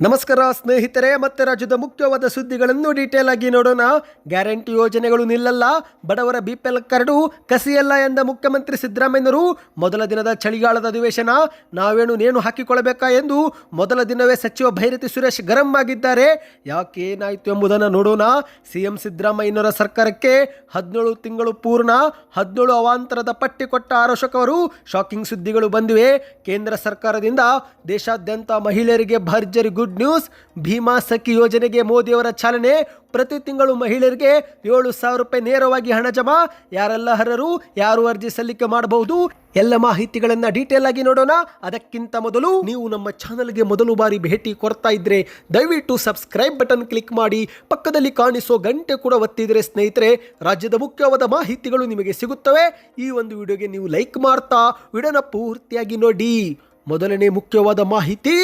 ನಮಸ್ಕಾರ ಸ್ನೇಹಿತರೆ, ಮತ್ತೆ ರಾಜ್ಯದ ಮುಖ್ಯವಾದ ಸುದ್ದಿಗಳನ್ನು ಡೀಟೇಲ್ ಆಗಿ ನೋಡೋಣ. ಗ್ಯಾರಂಟಿ ಯೋಜನೆಗಳು ನಿಲ್ಲಲ್ಲ, ಬಡವರ ಬಿಪಿಎಲ್ ಕರಡು, ಕಸಿಯಲ್ಲ ಎಂದ ಮುಖ್ಯಮಂತ್ರಿ ಸಿದ್ದರಾಮಯ್ಯನವರು, ಮೊದಲ ದಿನದ ಚಳಿಗಾಲದ ಅಧಿವೇಶನ, ನಾವೇನು ನೇಣು ಹಾಕಿಕೊಳ್ಳಬೇಕಾ ಎಂದು ಮೊದಲ ದಿನವೇ ಸಚಿವ ಭೈರತಿ ಸುರೇಶ್ ಗರಂ ಆಗಿದ್ದಾರೆ. ಯಾಕೆ ಏನಾಯಿತು ಎಂಬುದನ್ನು ನೋಡೋಣ. ಸಿಎಂ ಸಿದ್ದರಾಮಯ್ಯನವರ ಸರ್ಕಾರಕ್ಕೆ ಹದಿನೇಳು ತಿಂಗಳು ಪೂರ್ಣ, ಹದಿನೇಳು ಅವಾಂತರದ ಪಟ್ಟಿ ಕೊಟ್ಟ ಆರೋಷಕವರು ಶಾಕಿಂಗ್ ಸುದ್ದಿಗಳು ಬಂದಿವೆ. ಕೇಂದ್ರ ಸರ್ಕಾರದಿಂದ ದೇಶಾದ್ಯಂತ ಮಹಿಳೆಯರಿಗೆ ಭರ್ಜರಿ ಗುಡ್ ನ್ಯೂಸ್. ಭೀಮಾ ಸಖಿ ಯೋಜನೆಗೆ ಮೋದಿಯವರ ಚಾಲನೆ. ಪ್ರತಿ ತಿಂಗಳು ಮಹಿಳೆಯರಿಗೆ ಏಳು ಸಾವಿರ ರೂಪಾಯಿ ನೇರವಾಗಿ ಹಣ ಜಮಾ. ಯಾರೆಲ್ಲ ಅರ್ಹರು, ಯಾರು ಅರ್ಜಿ ಸಲ್ಲಿಕೆ ಮಾಡಬಹುದು? ಎಲ್ಲ ಮಾಹಿತಿಗಳನ್ನು ಡೀಟೇಲ್ ಆಗಿ ನೋಡೋಣ. ಅದಕ್ಕಿಂತ ಮೊದಲು ನೀವು ನಮ್ಮ ಚಾನಲ್ಗೆ ಮೊದಲು ಬಾರಿ ಭೇಟಿ ಕೊಡ್ತಾ ಇದ್ರೆ ದಯವಿಟ್ಟು ಸಬ್ಸ್ಕ್ರೈಬ್ ಬಟನ್ ಕ್ಲಿಕ್ ಮಾಡಿ. ಪಕ್ಕದಲ್ಲಿ ಕಾಣಿಸೋ ಗಂಟೆ ಕೂಡ ಒತ್ತಿದ್ರೆ ಸ್ನೇಹಿತರೆ, ರಾಜ್ಯದ ಮುಖ್ಯವಾದ ಮಾಹಿತಿಗಳು ನಿಮಗೆ ಸಿಗುತ್ತವೆ. ಈ ಒಂದು ವಿಡಿಯೋಗೆ ನೀವು ಲೈಕ್ ಮಾಡ್ತಾ, ವಿಡಿಯೋನ ಪೂರ್ತಿಯಾಗಿ ನೋಡಿ. ಮೊದಲನೇ ಮುಖ್ಯವಾದ ಮಾಹಿತಿ.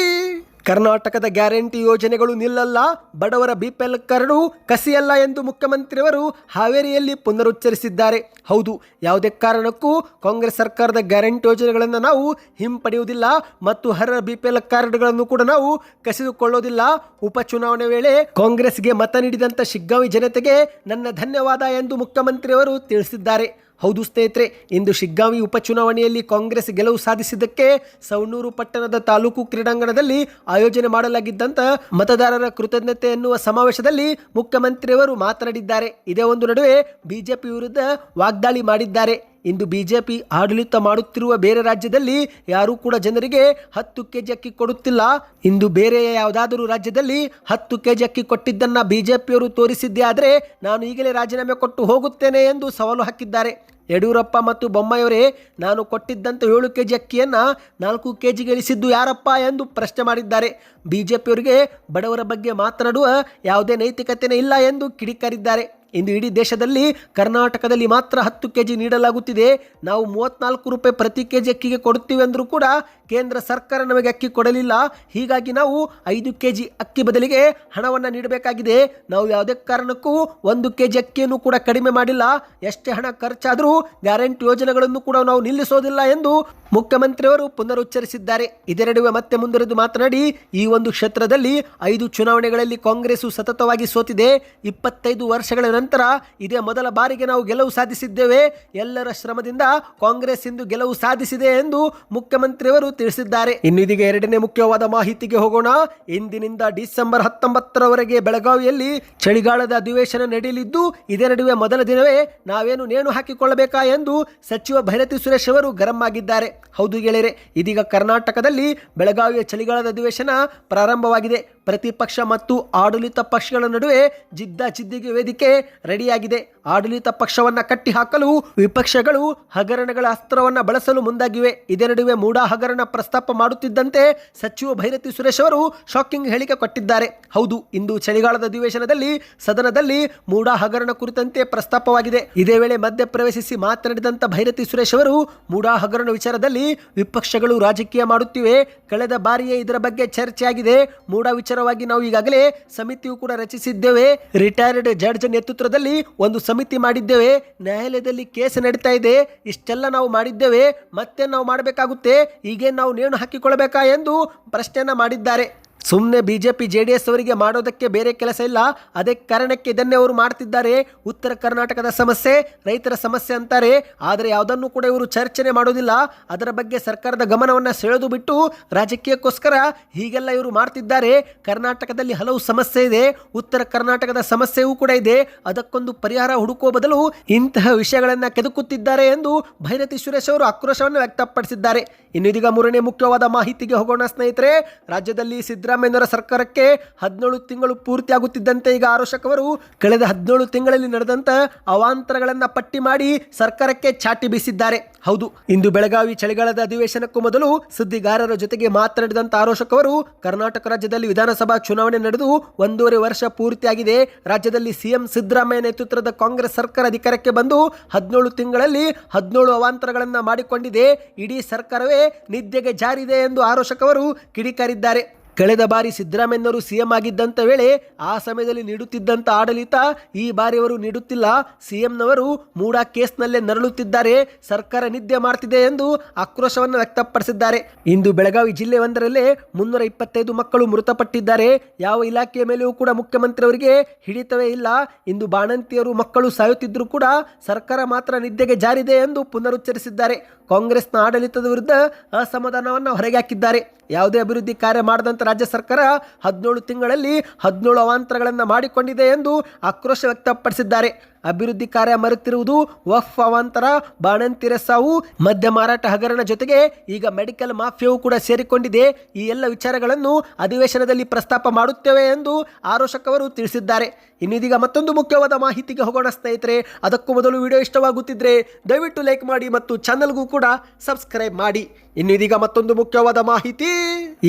ಕರ್ನಾಟಕದ ಗ್ಯಾರಂಟಿ ಯೋಜನೆಗಳು ನಿಲ್ಲಲ್ಲ, ಬಡವರ ಬಿಪಿಎಲ್ ಕರಡು ಕಸಿಯಲ್ಲ ಎಂದು ಮುಖ್ಯಮಂತ್ರಿಯವರು ಹಾವೇರಿಯಲ್ಲಿ ಪುನರುಚ್ಚರಿಸಿದ್ದಾರೆ. ಹೌದು, ಯಾವುದೇ ಕಾರಣಕ್ಕೂ ಕಾಂಗ್ರೆಸ್ ಸರ್ಕಾರದ ಗ್ಯಾರಂಟಿ ಯೋಜನೆಗಳನ್ನು ನಾವು ಹಿಂಪಡೆಯುವುದಿಲ್ಲ ಮತ್ತು ಹರ ಬಿಪಿಎಲ್ ಕಾರ್ಡ್ಗಳನ್ನು ಕೂಡ ನಾವು ಕಸಿದುಕೊಳ್ಳೋದಿಲ್ಲ. ಉಪಚುನಾವಣೆ ವೇಳೆ ಕಾಂಗ್ರೆಸ್ಗೆ ಮತ ನೀಡಿದಂಥ ಶಿಗ್ಗಾವಿ ಜನತೆಗೆ ನನ್ನ ಧನ್ಯವಾದ ಎಂದು ಮುಖ್ಯಮಂತ್ರಿಯವರು ತಿಳಿಸಿದ್ದಾರೆ. ಹೌದು ಸ್ನೇಹಿತರೆ, ಇಂದು ಶಿಗ್ಗಾವಿ ಉಪಚುನಾವಣೆಯಲ್ಲಿ ಕಾಂಗ್ರೆಸ್ ಗೆಲುವು ಸಾಧಿಸಿದ್ದಕ್ಕೆ ಸವಣೂರು ಪಟ್ಟಣದ ತಾಲೂಕು ಕ್ರೀಡಾಂಗಣದಲ್ಲಿ ಆಯೋಜನೆ ಮಾಡಲಾಗಿದ್ದಂಥ ಮತದಾರರ ಕೃತಜ್ಞತೆ ಎನ್ನುವ ಸಮಾವೇಶದಲ್ಲಿ ಮುಖ್ಯಮಂತ್ರಿಯವರು ಮಾತನಾಡಿದ್ದಾರೆ. ಇದೇ ಒಂದು ನಡುವೆ ಬಿಜೆಪಿ ವಿರುದ್ಧ ವಾಗ್ದಾಳಿ ಮಾಡಿದ್ದಾರೆ. ಇಂದು ಬಿಜೆಪಿ ಆಡಳಿತ ಮಾಡುತ್ತಿರುವ ಬೇರೆ ರಾಜ್ಯದಲ್ಲಿ ಯಾರೂ ಕೂಡ ಜನರಿಗೆ ಹತ್ತು ಕೆಜಿ ಅಕ್ಕಿ ಕೊಡುತ್ತಿಲ್ಲ. ಇಂದು ಬೇರೆ ಯಾವುದಾದರೂ ರಾಜ್ಯದಲ್ಲಿ ಹತ್ತು ಕೆಜಿ ಅಕ್ಕಿ ಕೊಟ್ಟಿದ್ದನ್ನ ಬಿಜೆಪಿಯವರು ತೋರಿಸಿದ್ದೇ ಆದರೆ ನಾನು ಈಗಲೇ ರಾಜೀನಾಮೆ ಕೊಟ್ಟು ಹೋಗುತ್ತೇನೆ ಎಂದು ಸವಾಲು ಹಾಕಿದ್ದಾರೆ. ಯಡಿಯೂರಪ್ಪ ಮತ್ತು ಬೊಮ್ಮಾಯಿಯವರೇ, ನಾನು ಕೊಟ್ಟಿದ್ದಂಥ ಏಳು ಕೆ ಜಿ ಅಕ್ಕಿಯನ್ನು ನಾಲ್ಕು ಕೆ ಜಿಗೆ ಇಳಿಸಿದ್ದು ಯಾರಪ್ಪ ಎಂದು ಪ್ರಶ್ನೆ ಮಾಡಿದ್ದಾರೆ. ಬಿಜೆಪಿಯವರಿಗೆ ಬಡವರ ಬಗ್ಗೆ ಮಾತನಾಡುವ ಯಾವುದೇ ನೈತಿಕತೆನೇ ಇಲ್ಲ ಎಂದು ಕಿಡಿಕಾರಿದ್ದಾರೆ. ಇಂದು ಇಡೀ ದೇಶದಲ್ಲಿ ಕರ್ನಾಟಕದಲ್ಲಿ ಮಾತ್ರ ಹತ್ತು ಕೆ ಜಿ ನೀಡಲಾಗುತ್ತಿದೆ. ನಾವು ಮೂವತ್ನಾಲ್ಕು ರೂಪಾಯಿ ಪ್ರತಿ ಕೆ ಜಿ ಅಕ್ಕಿಗೆ ಕೊಡುತ್ತೀವಿ ಅಂದರೂ ಕೂಡ ಕೇಂದ್ರ ಸರ್ಕಾರ ನಮಗೆ ಅಕ್ಕಿ ಕೊಡಲಿಲ್ಲ. ಹೀಗಾಗಿ ನಾವು ಐದು ಕೆ ಜಿ ಅಕ್ಕಿ ಬದಲಿಗೆ ಹಣವನ್ನು ನೀಡಬೇಕಾಗಿದೆ. ನಾವು ಯಾವುದೇ ಕಾರಣಕ್ಕೂ ಒಂದು ಕೆ ಜಿ ಅಕ್ಕಿಯನ್ನು ಕೂಡ ಕಡಿಮೆ ಮಾಡಿಲ್ಲ. ಎಷ್ಟೇ ಹಣ ಖರ್ಚಾದರೂ ಗ್ಯಾರಂಟಿ ಯೋಜನೆಗಳನ್ನು ಕೂಡ ನಾವು ನಿಲ್ಲಿಸೋದಿಲ್ಲ ಎಂದು ಮುಖ್ಯಮಂತ್ರಿಯವರು ಪುನರುಚ್ಚರಿಸಿದ್ದಾರೆ. ಇದೇ ನಡುವೆ ಮತ್ತೆ ಮುಂದುವರೆದು ಮಾತನಾಡಿ, ಈ ಒಂದು ಕ್ಷೇತ್ರದಲ್ಲಿ ಐದು ಚುನಾವಣೆಗಳಲ್ಲಿ ಕಾಂಗ್ರೆಸ್ ಸತತವಾಗಿ ಸೋತಿದೆ. ಇಪ್ಪತ್ತೈದು ವರ್ಷಗಳ ನಂತರ ಇದೇ ಮೊದಲ ಬಾರಿಗೆ ನಾವು ಗೆಲುವು ಸಾಧಿಸಿದ್ದೇವೆ. ಎಲ್ಲರ ಶ್ರಮದಿಂದ ಕಾಂಗ್ರೆಸ್ ಇಂದು ಗೆಲುವು ಸಾಧಿಸಿದೆ ಎಂದು ಮುಖ್ಯಮಂತ್ರಿಯವರು ತಿಳಿಸಿದ್ದಾರೆ. ಇನ್ನು ಇದೀಗ ಎರಡನೇ ಮುಖ್ಯವಾದ ಮಾಹಿತಿಗೆ ಹೋಗೋಣ. ಇಂದಿನಿಂದ ಡಿಸೆಂಬರ್ ಹತ್ತೊಂಬತ್ತರವರೆಗೆ ಬೆಳಗಾವಿಯಲ್ಲಿ ಚಳಿಗಾಲದ ಅಧಿವೇಶನ ನಡೆಯಲಿದ್ದು, ಇದೇ ನಡುವೆ ಮೊದಲ ದಿನವೇ ನಾವೇನು ನೇಣು ಹಾಕಿಕೊಳ್ಳಬೇಕಾ ಎಂದು ಸಚಿವ ಭೈರತಿ ಸುರೇಶ್ ಅವರು ಗರಂ ಆಗಿದ್ದಾರೆ. ಹೌದು ಗೆಳೆಯರೆ, ಇದೀಗ ಕರ್ನಾಟಕದಲ್ಲಿ ಬೆಳಗಾವಿಯ ಚಳಿಗಾಲದ ಅಧಿವೇಶನ ಪ್ರಾರಂಭವಾಗಿದೆ. ಪ್ರತಿಪಕ್ಷ ಮತ್ತು ಆಡಳಿತ ಪಕ್ಷಗಳ ನಡುವೆ ಜಿದ್ದಾಜಿದ್ದಿಗೆ ವೇದಿಕೆ ರೆಡಿಯಾಗಿದೆ. ಆಡಳಿತ ಪಕ್ಷವನ್ನ ಕಟ್ಟಿ ಹಾಕಲು ವಿಪಕ್ಷಗಳು ಹಗರಣಗಳ ಅಸ್ತ್ರವನ್ನ ಬಳಸಲು ಮುಂದಾಗಿವೆ. ಇದೇ ನಡುವೆ ಮೂಡಾ ಹಗರಣ ಪ್ರಸ್ತಾಪ ಮಾಡುತ್ತಿದ್ದಂತೆ ಸಚಿವ ಭೈರತಿ ಸುರೇಶ್ ಅವರು ಶಾಕಿಂಗ್ ಹೇಳಿಕೆ ಕೊಟ್ಟಿದ್ದಾರೆ. ಹೌದು, ಇಂದು ಚಳಿಗಾಲದ ಅಧಿವೇಶನದಲ್ಲಿ ಸದನದಲ್ಲಿ ಮೂಡಾ ಹಗರಣ ಕುರಿತಂತೆ ಪ್ರಸ್ತಾಪವಾಗಿದೆ. ಇದೇ ವೇಳೆ ಮಧ್ಯ ಪ್ರವೇಶಿಸಿ ಮಾತನಾಡಿದಂತ ಭೈರತಿ ಸುರೇಶ್ ಅವರು, ಮೂಡಾ ಹಗರಣ ವಿಚಾರದಲ್ಲಿ ವಿಪಕ್ಷಗಳು ರಾಜಕೀಯ ಮಾಡುತ್ತಿವೆ. ಕಳೆದ ಬಾರಿಯೇ ಇದರ ಬಗ್ಗೆ ಚರ್ಚೆಯಾಗಿದೆ. ಮೂಡಾ ವಿಚಾರವಾಗಿ ನಾವು ಈಗಾಗಲೇ ಸಮಿತಿಯು ಕೂಡ ರಚಿಸಿದ್ದೇವೆ. ರಿಟೈರ್ಡ್ ಜಡ್ಜ್ ನೇತೃತ್ವದಲ್ಲಿ ಒಂದು ಸಮಿತಿ ಮಾಡಿದ್ದೇವೆ. ನ್ಯಾಯಾಲಯದಲ್ಲಿ ಕೇಸ್ ನಡೀತಾ ಇದೆ. ಇಷ್ಟೆಲ್ಲ ನಾವು ಮಾಡಿದ್ದೇವೆ. ಮತ್ತೆ ನಾವು ಮಾಡಬೇಕಾಗುತ್ತೆ. ಹೀಗೆ ನಾವು ನೇಣು ಹಾಕಿಕೊಳ್ಳಬೇಕಾ ಎಂದು ಪ್ರಶ್ನೆಯನ್ನ ಮಾಡಿದ್ದಾರೆ. ಸುಮ್ಮನೆ ಬಿಜೆಪಿ ಜೆ ಡಿ ಎಸ್ ಅವರಿಗೆ ಮಾಡೋದಕ್ಕೆ ಬೇರೆ ಕೆಲಸ ಇಲ್ಲ. ಅದೇ ಕಾರಣಕ್ಕೆ ಇದನ್ನೇ ಅವರು ಮಾಡ್ತಿದ್ದಾರೆ. ಉತ್ತರ ಕರ್ನಾಟಕದ ಸಮಸ್ಯೆ, ರೈತರ ಸಮಸ್ಯೆ ಅಂತಾರೆ. ಆದರೆ ಯಾವುದನ್ನು ಕೂಡ ಇವರು ಚರ್ಚನೆ ಮಾಡೋದಿಲ್ಲ. ಅದರ ಬಗ್ಗೆ ಸರ್ಕಾರದ ಗಮನವನ್ನು ಸೆಳೆದು ಬಿಟ್ಟು ರಾಜಕೀಯಕ್ಕೋಸ್ಕರ ಹೀಗೆಲ್ಲ ಇವರು ಮಾಡ್ತಿದ್ದಾರೆ. ಕರ್ನಾಟಕದಲ್ಲಿ ಹಲವು ಸಮಸ್ಯೆ ಇದೆ. ಉತ್ತರ ಕರ್ನಾಟಕದ ಸಮಸ್ಯೆಯೂ ಕೂಡ ಇದೆ. ಅದಕ್ಕೊಂದು ಪರಿಹಾರ ಹುಡುಕುವ ಬದಲು ಇಂತಹ ವಿಷಯಗಳನ್ನು ಕೆದಕುತ್ತಿದ್ದಾರೆ ಎಂದು ಭೈರತಿ ಸುರೇಶ್ ಅವರು ಆಕ್ರೋಶವನ್ನು ವ್ಯಕ್ತಪಡಿಸಿದ್ದಾರೆ. ಇನ್ನು ಇದೀಗ ಮೂರನೇ ಮುಖ್ಯವಾದ ಮಾಹಿತಿಗೆ ಹೋಗೋಣ ಸ್ನೇಹಿತರೆ. ರಾಜ್ಯದಲ್ಲಿ ಸಿದ್ದರಾಮಯ್ಯನವರ ಸರ್ಕಾರಕ್ಕೆ ಹದಿನೇಳು ತಿಂಗಳು ಪೂರ್ತಿ ಆಗುತ್ತಿದ್ದಂತೆ ಈಗ ಆರೋಶಕ್ ಅವರು ಕಳೆದ ಹದಿನೇಳು ತಿಂಗಳಲ್ಲಿ ನಡೆದಂತ ಅವಾಂತರಗಳನ್ನ ಪಟ್ಟಿ ಮಾಡಿ ಸರ್ಕಾರಕ್ಕೆ ಚಾಟಿ ಬೀಸಿದ್ದಾರೆ. ಹೌದು, ಇಂದು ಬೆಳಗಾವಿ ಚಳಿಗಾಲದ ಅಧಿವೇಶನಕ್ಕೂ ಮೊದಲು ಸುದ್ದಿಗಾರರ ಜೊತೆಗೆ ಮಾತನಾಡಿದಂತ ಆರೋಶಕ್ ಅವರು ಕರ್ನಾಟಕ ರಾಜ್ಯದಲ್ಲಿ ವಿಧಾನಸಭಾ ಚುನಾವಣೆ ನಡೆದು ಒಂದೂವರೆ ವರ್ಷ ಪೂರ್ತಿಯಾಗಿದೆ. ರಾಜ್ಯದಲ್ಲಿ ಸಿಎಂ ಸಿದ್ದರಾಮಯ್ಯ ನೇತೃತ್ವದ ಕಾಂಗ್ರೆಸ್ ಸರ್ಕಾರ ಅಧಿಕಾರಕ್ಕೆ ಬಂದು ಹದಿನೇಳು ತಿಂಗಳಲ್ಲಿ ಹದಿನೇಳು ಅವಾಂತರಗಳನ್ನ ಮಾಡಿಕೊಂಡಿದೆ. ಇಡೀ ಸರ್ಕಾರವೇ ನಿದ್ದೆಗೆ ಜಾರಿದೆ ಎಂದು ಆರೋಶಕ್ ಅವರು ಕಿಡಿಕಾರಿದ್ದಾರೆ. ಕಳೆದ ಬಾರಿ ಸಿದ್ದರಾಮಯ್ಯನವರು ಸಿಎಂ ಆಗಿದ್ದಂತ ವೇಳೆ ಆ ಸಮಯದಲ್ಲಿ ನೀಡುತ್ತಿದ್ದಂತ ಆಡಳಿತ ಈ ಬಾರಿ ಅವರು ನೀಡುತ್ತಿಲ್ಲ. ಸಿಎಂನವರು ಮೂಡಾ ಕೇಸ್ನಲ್ಲೇ ನರಳುತ್ತಿದ್ದಾರೆ. ಸರ್ಕಾರ ನಿದ್ದೆ ಮಾಡ್ತಿದೆ ಎಂದು ಆಕ್ರೋಶವನ್ನು ವ್ಯಕ್ತಪಡಿಸಿದ್ದಾರೆ. ಇಂದು ಬೆಳಗಾವಿ ಜಿಲ್ಲೆ ಒಂದರಲ್ಲೇ ಮುನ್ನೂರ ಇಪ್ಪತ್ತೈದು ಮಕ್ಕಳು ಮೃತಪಟ್ಟಿದ್ದಾರೆ. ಯಾವ ಇಲಾಖೆಯ ಮೇಲೆಯೂ ಕೂಡ ಮುಖ್ಯಮಂತ್ರಿ ಅವರಿಗೆ ಹಿಡಿತವೇ ಇಲ್ಲ. ಇಂದು ಬಾಣಂತಿಯರು ಮಕ್ಕಳು ಸಾಯುತ್ತಿದ್ದರೂ ಕೂಡ ಸರ್ಕಾರ ಮಾತ್ರ ನಿದ್ದೆಗೆ ಜಾರಿದೆ ಎಂದು ಪುನರುಚ್ಚರಿಸಿದ್ದಾರೆ. ಕಾಂಗ್ರೆಸ್ನ ಆಡಳಿತದ ವಿರುದ್ಧ ಅಸಮಾಧಾನವನ್ನು ಹೊರಗೆ ಹಾಕಿದ್ದಾರೆ. ಯಾವುದೇ ಅಭಿವೃದ್ಧಿ ಕಾರ್ಯ ಮಾಡದಂತ ರಾಜ್ಯ ಸರ್ಕಾರ ಹದಿನೇಳು ತಿಂಗಳಲ್ಲಿ ಹದಿನೇಳು ಅವಾಂತರಗಳನ್ನು ಮಾಡಿಕೊಂಡಿದೆ ಎಂದು ಆಕ್ರೋಶ ವ್ಯಕ್ತಪಡಿಸಿದ್ದಾರೆ. ಅಭಿವೃದ್ಧಿ ಕಾರ್ಯ ಮರೆತಿರುವುದು ವಫ್ ಅವಾಂತರ. ಬಾಣಂತಿರ ಸಾವು ಮದ್ಯ ಮಾರಾಟ ಹಗರಣ ಜೊತೆಗೆ ಈಗ ಮೆಡಿಕಲ್ ಮಾಫಿಯಾವು ಕೂಡ ಸೇರಿಕೊಂಡಿದೆ. ಈ ಎಲ್ಲ ವಿಚಾರಗಳನ್ನು ಅಧಿವೇಶನದಲ್ಲಿ ಪ್ರಸ್ತಾಪ ಮಾಡುತ್ತೇವೆ ಎಂದು ಆರೋಶಕ್ ಅವರು ತಿಳಿಸಿದ್ದಾರೆ. ಇನ್ನಿದೀಗ ಮತ್ತೊಂದು ಮುಖ್ಯವಾದ ಮಾಹಿತಿಗೆ ಹೋಗೋಣ ಸ್ನೇಹಿತರೆ, ಅದಕ್ಕೂ ಮೊದಲು ವಿಡಿಯೋ ಇಷ್ಟವಾಗುತ್ತಿದ್ರೆ ದಯವಿಟ್ಟು ಲೈಕ್ ಮಾಡಿ ಮತ್ತು ಚಾನಲ್ಗೂ ಕೂಡ ಸಬ್ಸ್ಕ್ರೈಬ್ ಮಾಡಿ. ಇನ್ನಿದೀಗ ಮತ್ತೊಂದು ಮುಖ್ಯವಾದ ಮಾಹಿತಿ.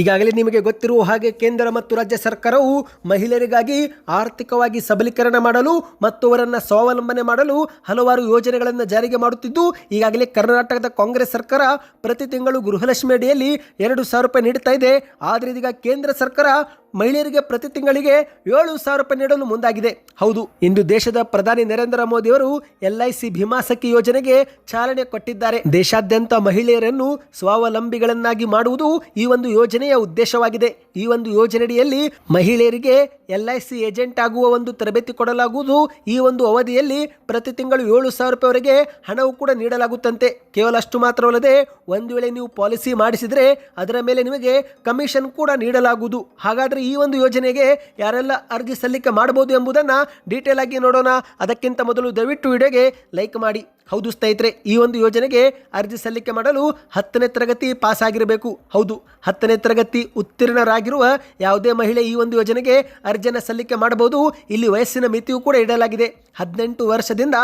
ಈಗಾಗಲೇ ನಿಮಗೆ ಗೊತ್ತಿರುವ ಹಾಗೆ ಕೇಂದ್ರ ಮತ್ತು ರಾಜ್ಯ ಸರ್ಕಾರವು ಮಹಿಳೆಯರಿಗಾಗಿ ಆರ್ಥಿಕವಾಗಿ ಸಬಲೀಕರಣ ಮಾಡಲು ಮತ್ತು ಅವರನ್ನು ಸ್ವಾವಲಂಬನೆ ಮಾಡಲು ಹಲವಾರು ಯೋಜನೆಗಳನ್ನು ಜಾರಿಗೆ ಮಾಡುತ್ತಿದ್ದು, ಈಗಾಗಲೇ ಕರ್ನಾಟಕದ ಕಾಂಗ್ರೆಸ್ ಸರ್ಕಾರ ಪ್ರತಿ ತಿಂಗಳು ಗೃಹಲಕ್ಷ್ಮಿ ಅಡಿಯಲ್ಲಿ ಎರಡು ಸಾವಿರ ರೂಪಾಯಿ ನೀಡುತ್ತಾ ಇದೆ. ಆದರೆ ಇದೀಗ ಕೇಂದ್ರ ಸರ್ಕಾರ ಮಹಿಳೆಯರಿಗೆ ಪ್ರತಿ ತಿಂಗಳಿಗೆ ಏಳು ಸಾವಿರ ರೂಪಾಯಿ ನೀಡಲು ಮುಂದಾಗಿದೆ. ಹೌದು, ಇಂದು ದೇಶದ ಪ್ರಧಾನಿ ನರೇಂದ್ರ ಮೋದಿ ಅವರು ಎಲ್ಐಸಿ ಭೀಮಾ ಸಖಿ ಯೋಜನೆಗೆ ಚಾಲನೆ ಕೊಟ್ಟಿದ್ದಾರೆ. ದೇಶಾದ್ಯಂತ ಮಹಿಳೆಯರನ್ನು ಸ್ವಾವಲಂಬಿಗಳನ್ನಾಗಿ ಮಾಡುವುದು ಈ ಒಂದು ಯೋಜನೆಯ ಉದ್ದೇಶವಾಗಿದೆ. ಈ ಒಂದು ಯೋಜನೆಯಡಿಯಲ್ಲಿ ಮಹಿಳೆಯರಿಗೆ ಎಲ್ಐಸಿ ಏಜೆಂಟ್ ಆಗುವ ಒಂದು ತರಬೇತಿ ಕೊಡಲಾಗುವುದು. ಈ ಒಂದು ಅವಧಿಯಲ್ಲಿ ಪ್ರತಿ ತಿಂಗಳು ಏಳು ಸಾವಿರ ರೂಪಾಯಿವರೆಗೆ ಹಣವು ಕೂಡ ನೀಡಲಾಗುತ್ತಂತೆ. ಕೇವಲ ಅಷ್ಟು ಮಾತ್ರವಲ್ಲದೆ ಒಂದು ವೇಳೆ ನೀವು ಪಾಲಿಸಿ ಮಾಡಿಸಿದರೆ ಅದರ ಮೇಲೆ ನಿಮಗೆ ಕಮಿಷನ್ ಕೂಡ ನೀಡಲಾಗುವುದು. ಹಾಗಾದರೆ ಈ ಒಂದು ಯೋಜನೆಗೆ ಯಾರೆಲ್ಲ ಅರ್ಜಿ ಸಲ್ಲಿಕೆ ಮಾಡಬಹುದು ಎಂಬುದನ್ನು ಡೀಟೇಲ್ ಆಗಿ ನೋಡೋಣ. ಅದಕ್ಕಿಂತ ಮೊದಲು ದಯವಿಟ್ಟು ವಿಡಿಯೋಗೆ ಲೈಕ್ ಮಾಡಿ. ಹೌದು ಸ್ನೇಹಿತರೆ, ಈ ಒಂದು ಯೋಜನೆಗೆ ಅರ್ಜಿ ಸಲ್ಲಿಕೆ ಮಾಡಲು ಹತ್ತನೇ ತರಗತಿ ಪಾಸ್ ಆಗಿರಬೇಕು ಹೌದು, ಹತ್ತನೇ ತರಗತಿ ಉತ್ತೀರ್ಣರಾಗಿರುವ ಯಾವುದೇ ಮಹಿಳೆ ಈ ಒಂದು ಯೋಜನೆಗೆ ಅರ್ಜಿಯನ್ನು ಸಲ್ಲಿಕೆ ಮಾಡಬಹುದು. ಇಲ್ಲಿ ವಯಸ್ಸಿನ ಮಿತಿಯೂ ಕೂಡ ಇಡಲಾಗಿದೆ. ಹದಿನೆಂಟು ವರ್ಷದಿಂದ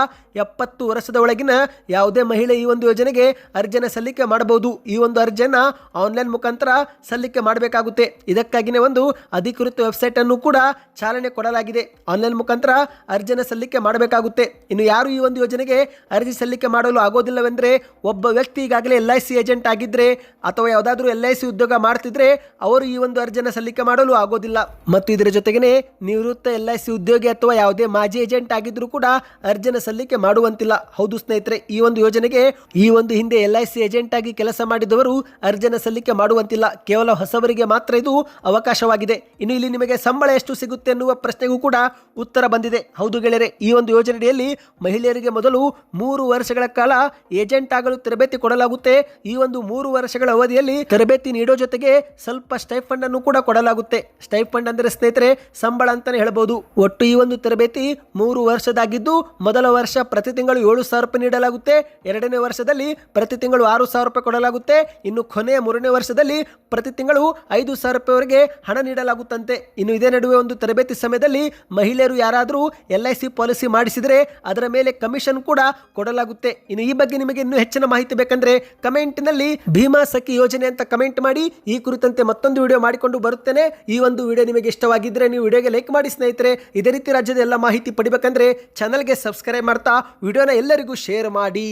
ಎಪ್ಪತ್ತು ವರ್ಷದ ಒಳಗಿನ ಯಾವುದೇ ಮಹಿಳೆ ಈ ಒಂದು ಯೋಜನೆಗೆ ಅರ್ಜಿಯನ್ನು ಸಲ್ಲಿಕೆ ಮಾಡಬಹುದು. ಈ ಒಂದು ಅರ್ಜಿಯನ್ನು ಆನ್ಲೈನ್ ಮುಖಾಂತರ ಸಲ್ಲಿಕೆ ಮಾಡಬೇಕಾಗುತ್ತೆ. ಇದಕ್ಕಾಗಿನೇ ಒಂದು ಅಧಿಕೃತ ವೆಬ್ಸೈಟ್ ಅನ್ನು ಕೂಡ ಚಾಲನೆ ಕೊಡಲಾಗಿದೆ. ಆನ್ಲೈನ್ ಮುಖಾಂತರ ಅರ್ಜಿಯನ್ನು ಸಲ್ಲಿಕೆ ಮಾಡಬೇಕಾಗುತ್ತೆ. ಇನ್ನು ಯಾರು ಈ ಒಂದು ಯೋಜನೆಗೆ ಅರ್ಜಿ ಸಲ್ಲಿಕೆ ಮಾಡಲು ಆಗೋದಿಲ್ಲವೆಂದರೆ ಒಬ್ಬ ವ್ಯಕ್ತಿ ಈಗಾಗಲೇ ಎಲ್ ಐ ಸಿ ಏಜೆಂಟ್ ಆಗಿದ್ದರೆ ಅಥವಾ ಯಾವುದಾದ್ರೂ ಎಲ್ ಐ ಸಿ ಉದ್ಯೋಗ ಮಾಡ್ತಿದ್ರೆ ಅವರು ಈ ಒಂದು ಅರ್ಜಿಯನ್ನು ಸಲ್ಲಿಕೆ ಮಾಡಲು ಆಗೋದಿಲ್ಲ. ಮತ್ತು ಇದರ ಜೊತೆಗೇನೆ ನಿವೃತ್ತ ಎಲ್ ಐ ಸಿ ಉದ್ಯೋಗಿ ಅಥವಾ ಯಾವುದೇ ಮಾಜಿ ಏಜೆಂಟ್ ಆಗಿದ್ದರೂ ಕೂಡ ಅರ್ಜಿಯನ್ನು ಸಲ್ಲಿಕೆ ಮಾಡುವಂತಿಲ್ಲ. ಹೌದು ಸ್ನೇಹಿತರೆ, ಈ ಒಂದು ಯೋಜನೆಗೆ ಈ ಒಂದು ಹಿಂದೆ ಎಲ್ ಐ ಸಿ ಏಜೆಂಟ್ ಆಗಿ ಕೆಲಸ ಮಾಡಿದವರು ಅರ್ಜಿಯನ್ನು ಸಲ್ಲಿಕೆ ಮಾಡುವಂತಿಲ್ಲ. ಕೇವಲ ಹೊಸವರಿಗೆ ಮಾತ್ರ ಇದು ಅವಕಾಶವಾಗಿದೆ. ಇನ್ನು ಇಲ್ಲಿ ನಿಮಗೆ ಸಂಬಳ ಎಷ್ಟು ಸಿಗುತ್ತೆ ಎನ್ನುವ ಪ್ರಶ್ನೆಗೂ ಕೂಡ ಉತ್ತರ ಬಂದಿದೆ. ಹೌದು ಗೆಳೆಯರೆ, ಈ ಒಂದು ಯೋಜನೆಯಲ್ಲಿ ಮಹಿಳೆಯರಿಗೆ ಮೊದಲು ಮೂರು ವರ್ಷಗಳ ಕಾಲ ಏಜೆಂಟ್ ಆಗಲು ತರಬೇತಿ ಕೊಡಲಾಗುತ್ತೆ. ಈ ಒಂದು ಮೂರು ವರ್ಷಗಳ ಅವಧಿಯಲ್ಲಿ ತರಬೇತಿ ನೀಡೋ ಜೊತೆಗೆ ಸ್ವಲ್ಪ ಸ್ಟೈಫಂಡ್ ಅನ್ನು ಕೂಡ ಕೊಡಲಾಗುತ್ತೆ. ಸ್ಟೈಫಂಡ್ ಅಂದ್ರೆ ಸ್ನೇಹಿತರೆ, ಸಂಬಳ ಅಂತಾನೆ ಹೇಳಬಹುದು ಒಟ್ಟು ಈ ಒಂದು ತರಬೇತಿ ಮೂರು ವರ್ಷದಾಗಿದ್ದು, ಮೊದಲ ವರ್ಷ ಪ್ರತಿ ತಿಂಗಳು ಏಳು ಸಾವಿರ ರೂಪಾಯಿ ನೀಡಲಾಗುತ್ತೆ. ಎರಡನೇ ವರ್ಷದಲ್ಲಿ ಪ್ರತಿ ತಿಂಗಳು ಆರು ಸಾವಿರ ರೂಪಾಯಿ ಕೊಡಲಾಗುತ್ತೆ. ಇನ್ನು ಕೊನೆಯ ಮೂರನೇ ವರ್ಷದಲ್ಲಿ ಪ್ರತಿ ತಿಂಗಳು ಐದು ಸಾವಿರ ರೂಪಾಯಿವರೆಗೆ ಹಣ ನೀಡಲಾಗುತ್ತಂತೆ. ಇನ್ನು ಇದೇ ನಡುವೆ ಒಂದು ತರಬೇತಿ ಸಮಯದಲ್ಲಿ ಮಹಿಳೆಯರು ಯಾರಾದರೂ ಎಲ್ ಐ ಸಿ ಪಾಲಿಸಿ ಮಾಡಿಸಿದರೆ ಅದರ ಮೇಲೆ ಕಮಿಷನ್ ಕೂಡ ಕೊಡಲಾಗುತ್ತೆ ಇನ್ನು ಈ ಬಗ್ಗೆ ನಿಮಗೆ ಇನ್ನೂ ಹೆಚ್ಚಿನ ಮಾಹಿತಿ ಬೇಕಂದ್ರೆ ಕಮೆಂಟ್ನಲ್ಲಿ ಭೀಮಾ ಸಖಿ ಯೋಜನೆ ಅಂತ ಕಮೆಂಟ್ ಮಾಡಿ. ಈ ಕುರಿತಂತೆ ಮತ್ತೊಂದು ವಿಡಿಯೋ ಮಾಡಿಕೊಂಡು ಬರುತ್ತೇನೆ. ಈ ಒಂದು ವಿಡಿಯೋ ನಿಮಗೆ ಇಷ್ಟವಾಗಿದ್ದರೆ ನೀವು ವಿಡಿಯೋಗೆ ಲೈಕ್ ಮಾಡಿ ಸ್ನೇಹಿತರೆ. ಇದೇ ರೀತಿ ರಾಜ್ಯದ ಎಲ್ಲ ಮಾಹಿತಿ ಪಡಿಬೇಕಂದ್ರೆ ಚಾನಲ್ಗೆ ಸಬ್ಸ್ಕ್ರೈಬ್ ಮಾಡ್ತಾ ವಿಡಿಯೋನ ಎಲ್ಲರಿಗೂ ಶೇರ್ ಮಾಡಿ.